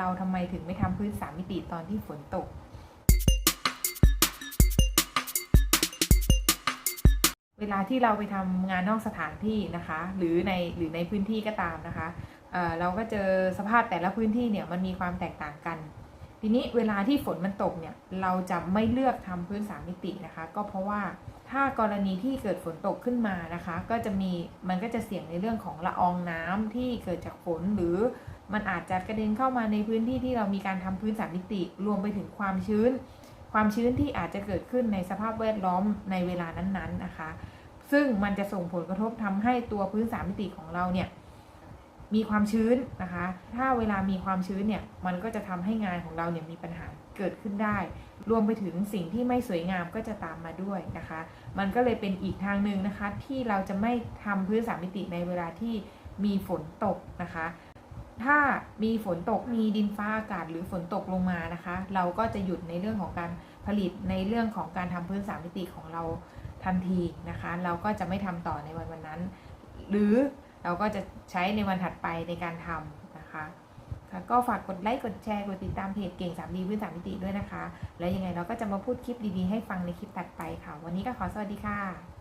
เราทำไมถึงไม่ทำพื้นสามมิติตอนที่ฝนตก เวลาที่เราไปทำงานนอกสถานที่นะคะ หรือในหรือในพื้นที่ก็ตามนะคะเเราก็เจอสภาพแต่ละพื้นที่เนี่ยมันมีความแตกต่างกัน ทีนี้เวลาที่ฝนมันตกเนี่ยเราจะไม่เลือกทำพื้นสามมิตินะคะ ก็เพราะว่าถ้ากรณีที่เกิดฝนตกขึ้นมานะคะ ก็จะมีมันก็จะเสี่ยงในเรื่องของละอองน้ำที่เกิดจากฝนหรือ มันอาจจะกระเด็นเข้ามาในพื้นที่ที่เรามีการทำพื้นสามมิติ รวมไปถึงความชื้น ความชื้นที่อาจจะเกิดขึ้นในสภาพแวดล้อมในเวลานั้นๆนะคะ ซึ่งมันจะส่งผลกระทบทำให้ตัวพื้นสามมิติของเราเนี่ยมีความชื้นนะคะ ถ้าเวลามีความชื้นเนี่ย มันก็จะทำให้งานของเราเนี่ยมีปัญหาเกิดขึ้นได้ รวมไปถึงสิ่งที่ไม่สวยงามก็จะตามมาด้วยนะคะ มันก็เลยเป็นอีกทางหนึ่งนะคะ ที่เราจะไม่ทำพื้นสามมิติในเวลาที่มีฝนตกนะคะ ถ้ามีฝนตกมีดินฟ้าอากาศหรือฝนตกลงมานะคะ เราก็จะหยุดในเรื่องของการผลิตในเรื่องของการทำพื้นสามมิติของเราทันทีนะคะ เราก็จะไม่ทำต่อในวันวันนั้น หรือเราก็จะใช้ในวันถัดไปในการทำนะคะค่ะก็ฝากกดไลค์กดแชร์กดติดตามเพจเก่ง 3D พื้นสามมิติด้วยนะคะ แล้วยังไงเราก็จะมาพูดคลิปดีๆให้ฟังในคลิปถัดไปค่ะ วันนี้ก็ขอสวัสดีค่ะ